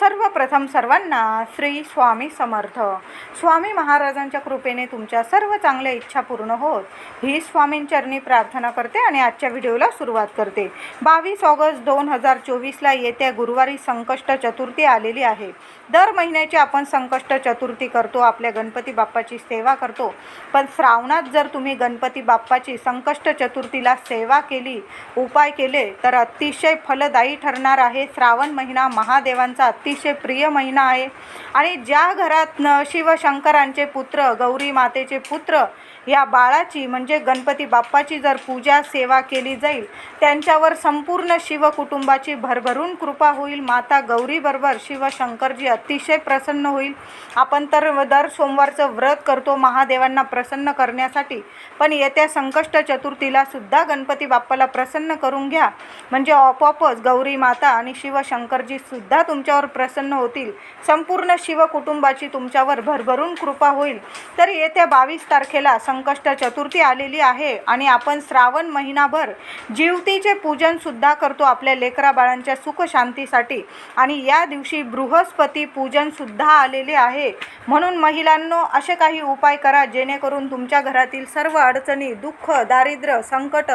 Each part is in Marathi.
सर्वप्रथम सर्वांना श्री स्वामी समर्थ. स्वामी महाराजांच्या कृपेने तुमच्या सर्व चांगल्या इच्छा पूर्ण होत. ही स्वामींचरणी प्रार्थना करते आणि आजच्या व्हिडिओला सुरुवात करते. बावीस ऑगस्ट दोन हजार चोवीसला येत्या गुरुवारी संकष्ट चतुर्थी आलेली आहे. दर महिन्याची आपण संकष्ट चतुर्थी करतो आपल्या गणपती बाप्पाची सेवा करतो. पण श्रावणात जर तुम्ही गणपती बाप्पाची संकष्ट चतुर्थीला सेवा केली उपाय केले तर अतिशय फलदायी ठरणार आहे. श्रावण महिना महादेवांचा अतिशय प्रिय महिना आहे. आणि ज्या घरात शिवशंकरांचे पुत्र गौरी मातेचे पुत्र या बाळाची म्हणजे गणपती बाप्पाची जर पूजा सेवा केली जाईल त्यांच्यावर संपूर्ण शिव कुटुंबाची भरभरून कृपा होईल. माता गौरीबरोबर शिवशंकरजी अतिशय प्रसन्न होईल. आपण तर दर सोमवारचं व्रत करतो महादेवांना प्रसन्न करण्यासाठी. पण येत्या संकष्ट चतुर्थीला सुद्धा गणपती बाप्पाला प्रसन्न करून घ्या. म्हणजे आपोआपच गौरी माता आणि शिवशंकरजी सुद्धा तुमच्यावर प्रसन्न होतील. संपूर्ण शिव कुटुंबाची तुमच्यावर भरभरून कृपा होईल. तर येत्या बावीस तारखेला सं संकष्ट चतुर्थी आलेली आहे आणि आपण श्रावण महिनाभर जीवतीचे पूजनसुद्धा करतो आपल्या लेकरा बाळांच्या सुखशांतीसाठी आणि या दिवशी बृहस्पती पूजनसुद्धा आलेले आहे. म्हणून महिलांनो असे काही उपाय करा जेणेकरून तुमच्या घरातील सर्व अडचणी दुःख दारिद्र्य संकट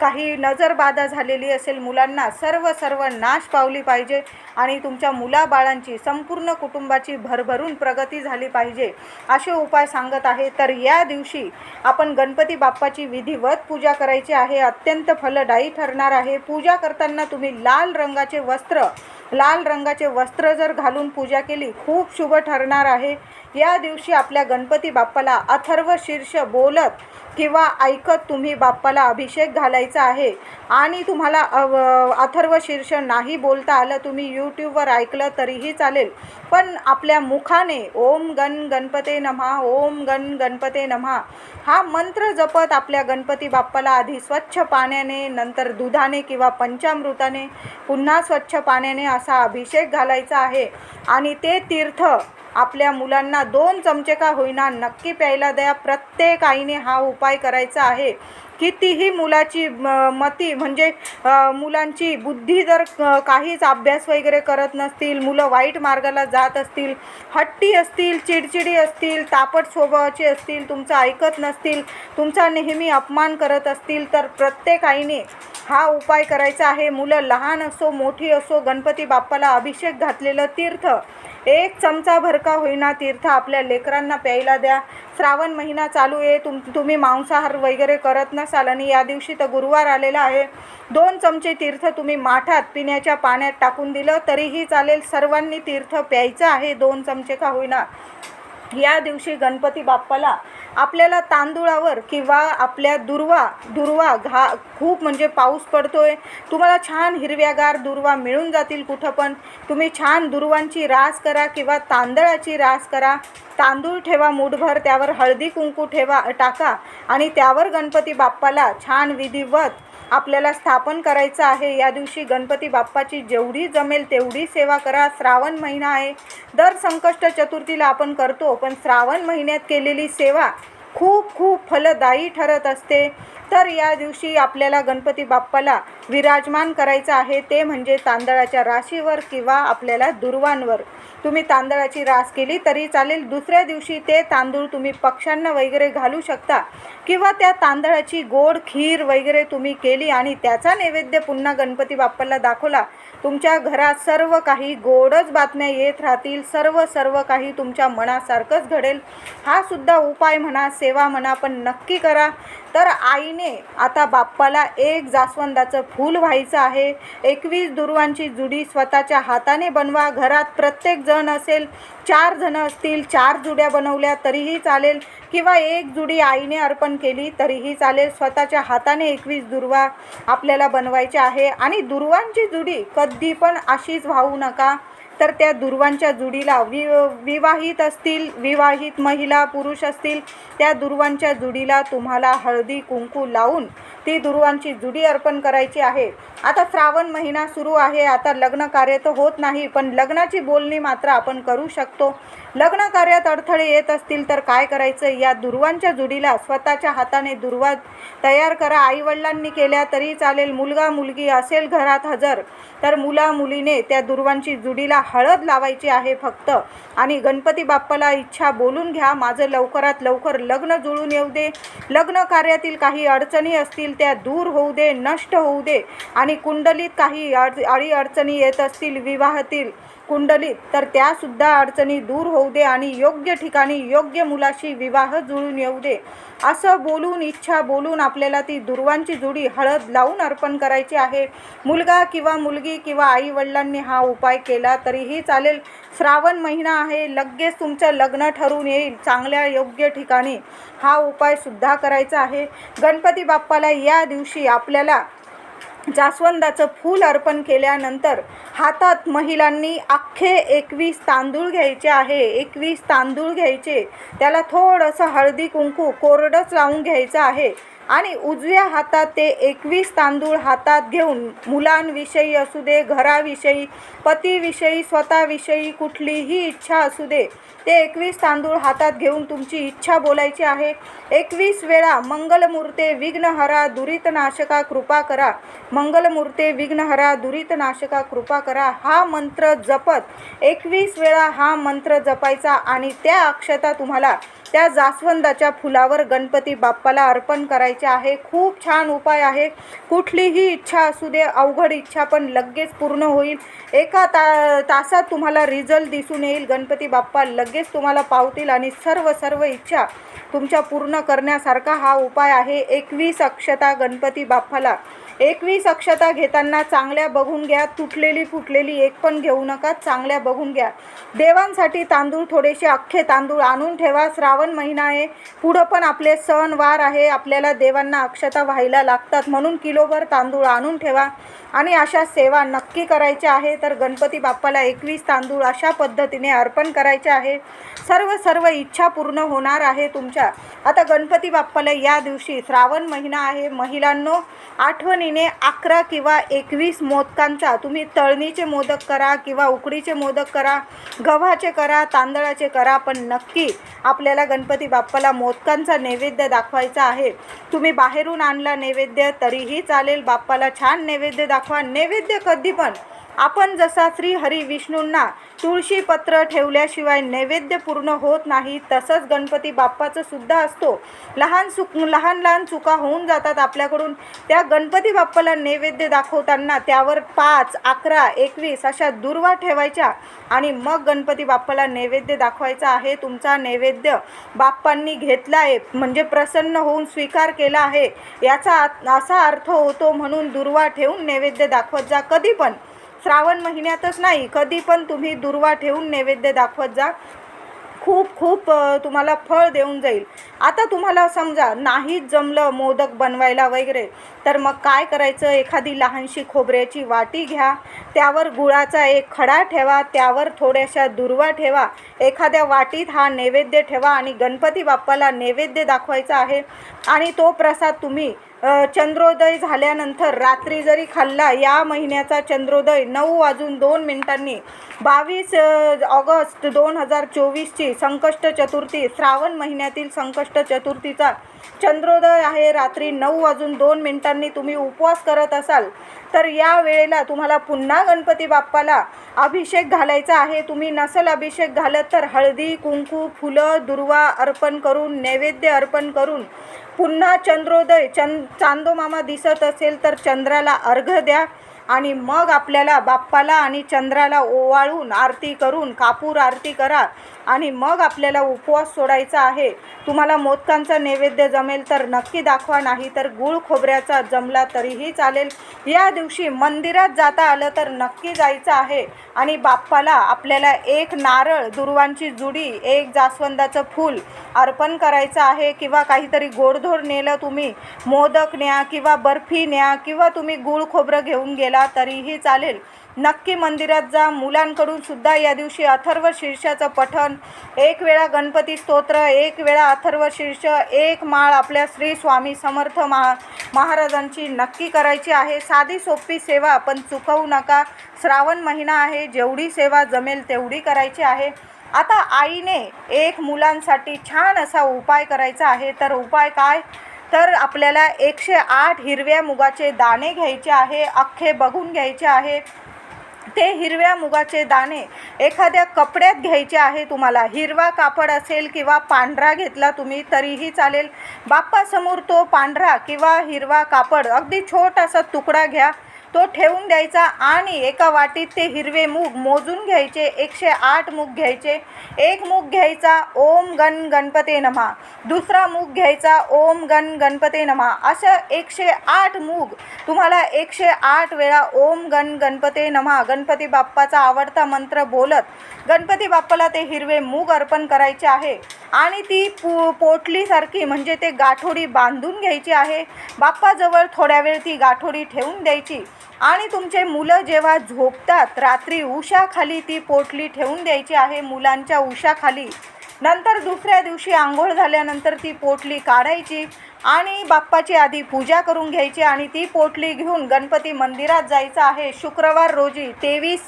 काही नजरबाधा झालेली असेल मुलांना सर्व सर्व नाश पावली पाहिजे आणि तुमच्या मुलाबाळांची संपूर्ण कुटुंबाची भरभरून प्रगती झाली पाहिजे असे उपाय सांगत आहे. तर या दिवशी आपण गणपती बाप्पाची विधिवत पूजा करायची आहे. अत्यंत फलदायी ठरणार आहे. पूजा करताना तुम्ही लाल रंगाचे वस्त्र लाल रंगाचे वस्त्र जर घालून पूजा केली खूप शुभ ठरणार आहे. या दिवशी आपल्या गणपती बाप्पाला अथर्व शीर्ष बोलत किंवा ऐकत तुम्ही बाप्पाला अभिषेक घालायचा आहे. आणि तुम्हाला अव अथर्व शीर्ष नाही बोलता आलं तुम्ही यूट्यूबवर ऐकलं तरीही चालेल. पण आपल्या मुखाने ओम गण गणपते नमहा ओम गण गणपते नमहा हा मंत्र जपत आपल्या गणपती बाप्पाला आधी स्वच्छ पाण्याने नंतर दुधाने किंवा पंचामृताने पुन्हा स्वच्छ पाण्याने असा अभिषेक घालायचा आहे. आणि ते तीर्थ आपल्या मुलांना दोन चमचे का होईना नक्की प्यायला द्या. प्रत्येक आईने हा उपाय करायचा आहे. कितीही मुलाची म- मती म्हणजे मुलांची बुद्धी जर काहीच अभ्यास वगैरे करत नसतील मुलं वाईट मार्गाला जात असतील हट्टी असतील चिडचिडी असतील तापट स्वभावाचे असतील तुमचं ऐकत नसतील तुमचा नेहमी अपमान करत असतील तर प्रत्येक आईने हा उपाय करायचा आहे. मुलं लहान असो मोठी असो गणपती बाप्पाला अभिषेक घातलेलं तीर्थ एक चमचा भरका होईना तीर्थ आपल्या लेकरांना प्यायला द्या. श्रावण महिना चालू आहे तुम तुम्ही मांसाहार वगैरे करत नसाल आणि या दिवशी तर गुरुवार आलेला आहे. दोन चमचे तीर्थ तुम्ही माठात पिण्याच्या पाण्यात टाकून दिलं तरीही चालेल. सर्वांनी तीर्थ प्यायचं आहे. दोन चमचे का होईना. या दिवशी गणपती बाप्पाला आपल्याला तांदुळावर किंवा आपल्या दुर्वा दुर्वा घा खूप म्हणजे पाऊस पडतो आहे तुम्हाला छान हिरव्यागार दुर्वा मिळून जातील कुठं पण. तुम्ही छान दुर्वांची रास करा किंवा तांदळाची रास करा. तांदूळ ठेवा मूठभर त्यावर हळदी कुंकू ठेवा टाका. आणि त्यावर गणपती बाप्पाला छान विधिवत आपल्याला स्थापन करायचं आहे. या दिवशी गणपती बाप्पाची जेवढी जमेल तेवढी सेवा करा. श्रावण महिना आहे. दर संकष्ट चतुर्थीला आपण करतो पण श्रावण महिन्यात केलेली सेवा खूप खूप फलदायी ठरत असते. तर या दिवशी आपल्याला गणपती बाप्पाला विराजमान करायचं आहे. ते म्हणजे तांदळाच्या राशीवर किंवा आपल्याला दुर्वांवर. तुम्ही तांदळाची रास केली तरी चालेल दुसऱ्या दिवशी ते तांदूळ तुम्ही पक्ष्यांना वगैरे घालू शकता. किंवा त्या तांदळाची गोड खीर वगैरे तुम्ही केली आणि त्याचा नैवेद्य पुन्हा गणपती बाप्पाला दाखवला. तुमच्या घरात सर्व काही गोडच बातम्या येत राहतील सर्व सर्व काही तुमच्या मनासारखंच घडेल. हा सुद्धा उपाय म्हणा सेवा म्हणा पण नक्की करा. तर आईने आता बाप्पाला एक जास्वंदाचं फूल व्हायचं आहे. एकवीस दुर्वांची जुडी स्वतःच्या हाताने बनवा. घरात प्रत्येक जण असेल चार जण असतील चार जुड्या बनवल्या तरीही चालेल. किंवा एक जुडी आईने अर्पण केली तरीही चालेल. स्वतःच्या हाताने एकवीस दुर्वा आपल्याला बनवायचे आहे. आणि दुर्वांची जुडी कधी पण अशीच वाहू नका. तर त्या दुर्वांच्या जुडीला वि विवाहित असतील विवाहित महिला पुरुष असतील त्या दुर्वांच्या जुडीला तुम्हाला हळदी कुंकू लावून ती दुर्वांची जुडी अर्पण करायची आहे. आता श्रावण महिना सुरू आहे. आता लग्न कार्य तर होत नाही पण लग्नाची बोलणी मात्र आपण करू शकतो. लग्न कार्यात अडथळे येत असतील तर काय करायचं? या दुर्वांच्या जुडीला स्वतःच्या हाताने दुर्वा तयार करा. आईवडिलांनी केल्या तरी चालेल. मुलगा मुलगी असेल घरात हजर तर मुला मुलीने त्या दुर्वांची जुडीला हळद लावायची आहे फक्त. आणि गणपती बाप्पाला इच्छा बोलून घ्या. माझं लवकरात लवकर लग्न जुळून येऊ दे. लग्न कार्यातील काही अडचणी असतील त्या दूर होऊ दे नष्ट होऊ दे. आणि कुंडलीत काही अड अडी अडचणी येत असतील विवाहातील कुंडलीत तर त्यासुद्धा अडचणी दूर होऊ दे आणि योग्य ठिकाणी योग्य मुलाशी विवाह जुळून येऊ दे. असं बोलून इच्छा बोलून आपल्याला ती दुर्वांची जुडी हळद लावून अर्पण करायची आहे. मुलगा किंवा मुलगी किंवा आई वडिलांनी हा उपाय केला तरीही चालेल. श्रावण महिना आहे लगेच तुमचं लग्न ठरून येईल. चांगल्या योग्य ठिकाणी हा उपायसुद्धा करायचा आहे. गणपती बाप्पाला या दिवशी आपल्याला जास्वंदाचं फूल अर्पण केल्यानंतर हातात महिलांनी अख्खे एकवीस तांदूळ घ्यायचे आहे. एकवीस तांदूळ घ्यायचे. त्याला थोडंसं हळदी कुंकू कोरडंच लावून घ्यायचं आहे. आणि उजव्या हातात ते एकवीस तांदूळ हातात घेऊन मुलांविषयी असू दे घराविषयी पतीविषयी स्वतःविषयी कुठलीही इच्छा असू दे ते एकवीस तांदूळ हातात घेऊन तुमची इच्छा बोलायची आहे. एकवीस वेळा मंगलमूर्ते विघ्नहरा दुरितनाशका कृपा करा. मंगलमूर्ते विघ्नहरा दुरितनाशका कृपा करा. हा मंत्र जपत एकवीस वेळा हा मंत्र जपायचा आणि त्या अक्षता तुम्हाला त्या जास्वंदाच्या फुलावर गणपती बाप्पाला अर्पण करायचे आहे. खूप छान उपाय आहे. कुठलीही इच्छा असू दे अवघड इच्छा पण लगेच पूर्ण होईल. एका ता तासात तुम्हाला रिझल्ट दिसून येईल. गणपती बाप्पा लगेच तुम्हाला पावतील आणि सर्व सर्व इच्छा तुमच्या पूर्ण करण्यासारखा हा उपाय आहे. एकवीस अक्षता गणपती बाप्पाला. एकवीस अक्षता घेताना चांगल्या बघून घ्या. तुटलेली फुटलेली एक पण घेऊ नका. चांगल्या बघून घ्या. देवांसाठी तांदूळ थोडेसे अख्खे तांदूळ आणून ठेवा. श्रावण महिना आहे. पुढं पण आपले सण वार आहे. आपल्याला देवांना अक्षता व्हायला लागतात. म्हणून किलोभर तांदूळ आणून ठेवा. आणि अशा सेवा नक्की करायच्या आहे. तर गणपती बाप्पाला एकवीस तांदूळ अशा पद्धतीने अर्पण करायचे आहे. सर्व सर्व इच्छा पूर्ण होणार आहे तुमच्या. आता गणपती बाप्पाला या दिवशी श्रावण महिना आहे. महिलांनो आठवणीने अकरा किंवा एकवीस मोदकांचा तुम्ही तळणीचे मोदक करा किंवा उकडीचे मोदक करा गव्हाचे करा तांदळाचे करा पण नक्की आपल्याला गणपती बाप्पाला मोदकांचा नैवेद्य दाखवायचा आहे. तुम्ही बाहेरून आणला नैवेद्य तरीही चालेल बाप्पाला छान नैवेद्य दाखवा. नैवेद्य कधी पण आपण जसा श्री हरी विष्णूंना तुळशी पत्र ठेवल्याशिवाय नैवेद्य पूर्ण होत नाही तसंच गणपती बाप्पाचं सुद्धा असतो. लहान सुक लहान लहान चुका होऊन जातात आपल्याकडून. त्या गणपती बाप्पाला नैवेद्य दाखवताना त्यावर पाच अकरा एकवीस अशा दुर्वा ठेवायच्या आणि मग गणपती बाप्पाला नैवेद्य दाखवायचा आहे. तुमचा नैवेद्य बाप्पांनी घेतला आहे म्हणजे प्रसन्न होऊन स्वीकार केला आहे. याचा असा अर्थ होतो म्हणून दुर्वा ठेवून नैवेद्य दाखवत जा कधी पण. श्रावण महिन्यातच नाही कधी पण तुम्ही दुर्वा ठेवून नैवेद्य दाखवत जा. खूप खूप तुम्हाला फळ देऊन जाईल. आता तुम्हाला समजा नाहीच जमलं मोदक बनवायला वगैरे तर मग काय करायचं? एखादी लहानशी खोबऱ्याची वाटी घ्या. त्यावर गुळाचा एक खडा ठेवा. त्यावर थोड्याशा दुर्वा ठेवा. एखाद्या वाटीत हा नैवेद्य ठेवा आणि गणपती बाप्पाला नैवेद्य दाखवायचा आहे. आणि तो प्रसाद तुम्ही चंद्रोदय झाल्यानंतर रात्री जरी खाल्ला या महिन्याचा चंद्रोदय नऊ वाजून दोन मिनिटांनी. बावीस ऑगस्ट दोन हजार चोवीसची संकष्ट चतुर्थी श्रावण महिन्यातील संकष्ट चतुर्थीचा चंद्रोदय आहे रात्री नऊ वाजून दोन मिनिटांनी. तुम्ही उपवास करत असाल तर या वेळेला तुम्हाला पुन्हा गणपती बाप्पाला अभिषेक घालायचा आहे. तुम्ही नसल अभिषेक घालत तर हळदी कुंकू फुलं दुर्वा अर्पण करून नैवेद्य अर्पण करून पुन्हा चंद्रोदय चंद चांदोमामा दिसत असेल तर चंद्राला अर्घ द्या आणि मग आपल्याला बाप्पाला आणि चंद्राला ओवाळून आरती करून कापूर आरती करा. आणि मग आपल्याला उपवास सोडायचा आहे. तुम्हाला मोदकांचा नैवेद्य जमेल तर नक्की दाखवा नाही तर गुळ खोबऱ्याचा जमला तरीही चालेल. या दिवशी मंदिरात जाता आलं तर नक्की जायचं आहे. आणि बाप्पाला आपल्याला एक नारळ दुर्वांची जुडी एक जास्वंदाचं फूल अर्पण करायचं आहे किंवा काहीतरी गोडधोड नेलं तुम्ही मोदक न्या किंवा बर्फी न्या किंवा तुम्ही गुळ खोबरं घेऊन गेला तरीही चालेल. नक्की मंदिरात जा. मुलांकडून सुद्धा या दिवशी अथर्व शीर्षाचं पठण. एक वेळा गणपती स्तोत्र एक वेळा अथर्व शीर्ष एक माळ आपल्या श्री स्वामी समर्थ महा महाराजांची नक्की करायची आहे. साधी सोपी सेवा पण चुकवू नका. श्रावण महिना आहे जेवढी सेवा जमेल तेवढी करायची आहे. आता आईने एक मुलांसाठी छान असा उपाय करायचा आहे. तर उपाय काय? तर आपल्याला एकशे आठ हिरव्या मुगाचे दाणे घ्यायचे आहे अख्खे बघून घ्यायचे आहे. ते हिरव्या मुगाचे दाणे एखाद्या कपड्यात घ्यायचे आहे तुम्हाला. हिरवा कापड असेल किंवा पांढरा घेतला तुम्ही तरीही चालेल. बाप्पासमोर तो पांढरा किंवा हिरवा कापड अगदी छोटासा तुकडा घ्या. तो ठेवून द्यायचा आणि एका वाटीत ते हिरवे मूग मोजून घ्यायचे. एकशे आठ मूग घ्यायचे. एक मूग घ्यायचा ओम गण गणपते नमा. दुसरा मूग घ्यायचा ओम गण गणपते नमा. असं एकशे आठ मूग. तुम्हाला एकशे आठ वेळा ओम गण गणपते नमा. गणपती बाप्पाचा आवडता मंत्र बोलत गणपती बाप्पाला ते हिरवे मूग अर्पण करायचे आहे. आणि ती पो पोटलीसारखी म्हणजे ते गाठोडी बांधून घ्यायची आहे. बाप्पाजवळ थोड्या वेळ ती गाठोडी ठेवून द्यायची. आणि तुमचे मुलं जेव्हा झोपतात रात्री उशाखाली ती पोटली ठेवून द्यायची आहे मुलांच्या उशाखाली. नंतर दुसऱ्या दिवशी आंघोळ झाल्यानंतर ती पोटली काढायची. आणि बाप्पाची आधी पूजा करून घ्यायची आणि ती पोटली घेऊन गणपती मंदिरात जायचं आहे. शुक्रवार रोजी तेवीस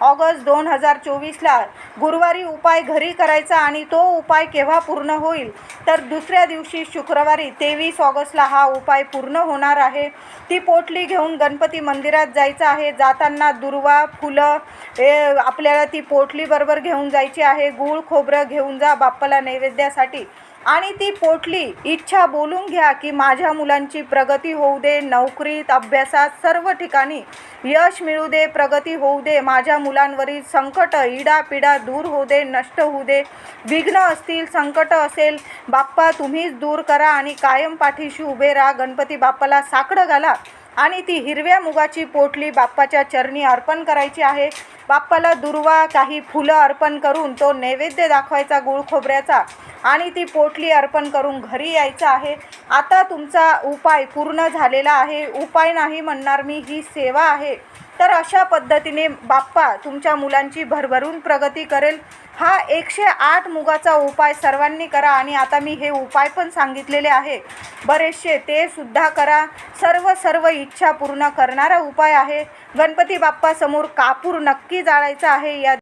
ऑगस्ट दोन हजार चोवीसला गुरुवारी उपाय घरी करायचा आणि तो उपाय केव्हा पूर्ण होईल? तर दुसऱ्या दिवशी शुक्रवारी तेवीस ऑगस्टला हा उपाय पूर्ण होणार आहे. ती पोटली घेऊन गणपती मंदिरात जायचं आहे. जाताना दुर्वा फुलं हे आपल्याला ती पोटलीबरोबर घेऊन जायची आहे. गूळ खोबरं घेऊन जा बाप्पाला नैवेद्यासाठी. आणि ती पोटली इच्छा बोलून घ्या की माझ्या मुलांची प्रगती होऊ दे नोकरीत अभ्यासात सर्व ठिकाणी यश मिळू दे प्रगती होऊ दे माझ्या मुलांवरील संकट इडापिडा दूर होऊ दे नष्ट होऊ दे. विघ्न असतील संकट असेल बाप्पा तुम्हीच दूर करा आणि कायम पाठीशी उभे राहा. गणपती बाप्पाला साकडं घाला. आणि ती हिरव्या मुगाची पोटली बाप्पाच्या चरणी अर्पण करायची आहे. बाप्पाला दुर्वा काही फुलं अर्पण करून तो नैवेद्य दाखवायचा गुळ खोबऱ्याचा आणि ती पोटली अर्पण करून घरी यायचं आहे. आता तुमचा उपाय पूर्ण झालेला आहे. उपाय नाही म्हणणार मी ही सेवा आहे. तर अशा पद्धतीने बाप्पा तुमच्या मुलांची भरभरून प्रगती करेल. हा एकशे आठ मुगाचा उपाय सर्वांनी करा आणि आता मी हे उपाय पण सांगितलेले आहे. बरेचसे ते सुद्धा करा. सर्व सर्व इच्छा पूर्ण करणारा उपाय आहे. गणपती बाप्पासमोर कापूर नक्की जाळायचा आहे. या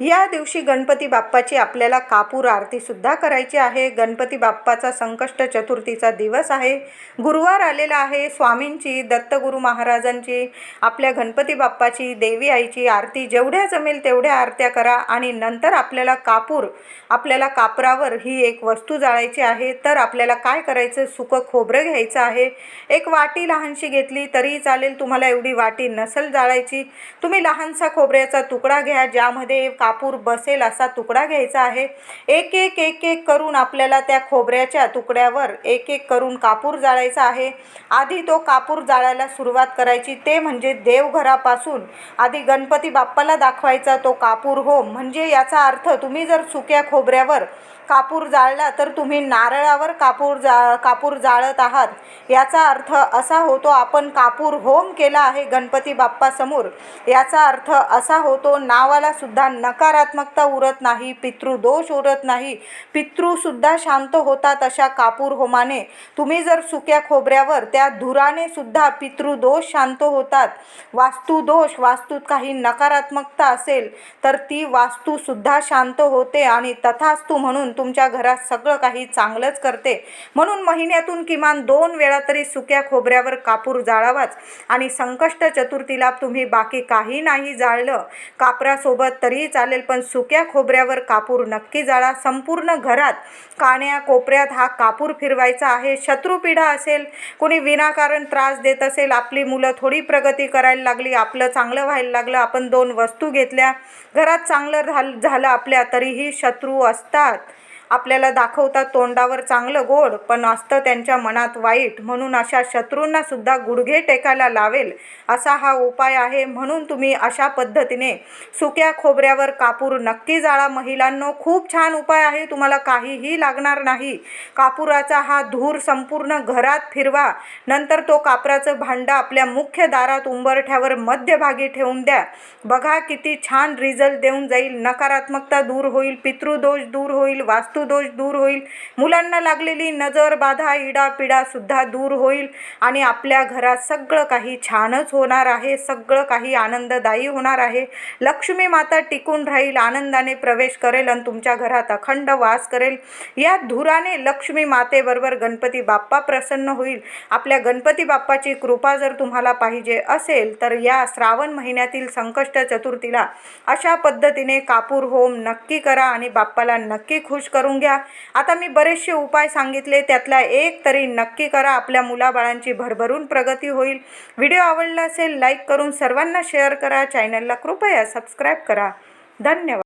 या दिवशी गणपती बाप्पाची आपल्याला कापूर आरतीसुद्धा करायची आहे. गणपती बाप्पाचा संकष्ट चतुर्थीचा दिवस आहे. गुरुवार आलेला आहे. स्वामींची दत्तगुरू महाराजांची आपल्या गणपती बाप्पाची देवी आईची आरती. जेवढ्या जमेल तेवढ्या आरत्या करा आणि नंतर आपल्याला कापूर आपल्याला कापरावर ही एक वस्तू जाळायची आहे. तर आपल्याला काय करायचं? सुकं खोबरं घ्यायचं आहे. एक वाटी लहानशी घेतली तरी चालेल. तुम्हाला एवढी वाटी नसल जाळायची. तुम्ही लहानसा खोबऱ्याचा तुकडा घ्या. ज्यामध्ये कापूर बसेल असा तुकडा घ्यायचा आहे. एक एक एक एक करून आपल्याला त्या खोबऱ्याच्या तुकड्यावर एक एक करून कापूर जाळायचा आहे. आधी तो कापूर जाळायला सुरुवात करायची. ते म्हणजे देवघरापासून आधी गणपती बाप्पाला दाखवायचा तो कापूर हो. म्हणजे याचा अर्थ तुम्ही जर सुक्या खोबऱ्यावर कापूर जाळला तर तुम्ही नारळावर कापूर जा कापूर जाळत आहात. याचा अर्थ असा होतो आपण कापूर होम केला आहे गणपती बाप्पासमोर. याचा अर्थ असा होतो नावाला सुद्धा नकारात्मकता उरत नाही पितृदोष उरत नाही. पितृसुद्धा शांत होतात अशा कापूर होमाने. तुम्ही जर सुक्या खोबऱ्यावर त्या धुराने सुद्धा पितृदोष शांत होतात. वास्तुदोष वास्तूत काही नकारात्मकता असेल तर ती वास्तूसुद्धा शांत होते आणि तथास्तू म्हणून तुमच्या घरात सगळं काही चांगलंच करते. म्हणून महिन्यातून किमान दोन वेळा तरी सुक्या खोबऱ्यावर कापूर जाळावाच आणि संकष्ट चतुर्थीला तुम्ही बाकी काही नाही जाळलं. कापरासोबत तरीही चालेल पण सुक्या खोबऱ्यावर कापूर नक्की जाळा. संपूर्ण घरात काण्या कोपऱ्यात हा कापूर फिरवायचा आहे. शत्रुपिढा असेल कोणी विनाकारण त्रास देत असेल आपली मुलं थोडी प्रगती करायला लागली आपलं चांगलं व्हायला लागलं आपण दोन वस्तू घेतल्या. घरात चांगलं झालं आपल्या तरीही शत्रू असतात. आपल्याला दाखवतात तोंडावर चांगलं गोड पण असतं त्यांच्या मनात वाईट. म्हणून अशा शत्रूंना सुद्धा गुडघे टेकायला लावेल असा हा उपाय आहे. म्हणून तुम्ही अशा पद्धतीने सुक्या खोबऱ्यावर कापूर नक्की जाळा. महिलांनो खूप छान उपाय आहे. तुम्हाला काहीही लागणार नाही. कापुराचा हा धूर संपूर्ण घरात फिरवा. नंतर तो कापराचं भांडं आपल्या मुख्य दारात उंबरठ्यावर मध्यभागी ठेवून द्या. बघा किती छान रिझल्ट देऊन जाईल. नकारात्मकता दूर होईल पितृदोष दूर होईल वास्तू वास्तुदोष दूर होईल. मुलांना लागलेली नजर बाधा इडा पिडा सुद्धा दूर होईल आणि आपल्या घरात सगळं काही छानच होणार आहे. सगळं काही आनंददायी होणार आहे. लक्ष्मी माता टिकून राहील आनंदाने प्रवेश करेल आणि तुमच्या घरात अखंड वास करेल. या धुराने लक्ष्मी मातेबरोबर गणपती बाप्पा प्रसन्न होईल. आपल्या गणपती बाप्पाची कृपा जर तुम्हाला पाहिजे असेल तर या श्रावण महिन्यातील संकष्ट चतुर्थीला अशा पद्धतीने कापूर होम नक्की करा आणि बाप्पाला नक्की खुश करून घ्या. आता मी बरेचसे उपाय सांगितले. त्यातला एक तरी नक्की करा. आपल्या मुलाबाळांची भरभरून प्रगती होईल. व्हिडिओ आवडला असेल लाईक करून सर्वांना शेअर करा. चॅनलला कृपया सबस्क्राईब करा. धन्यवाद.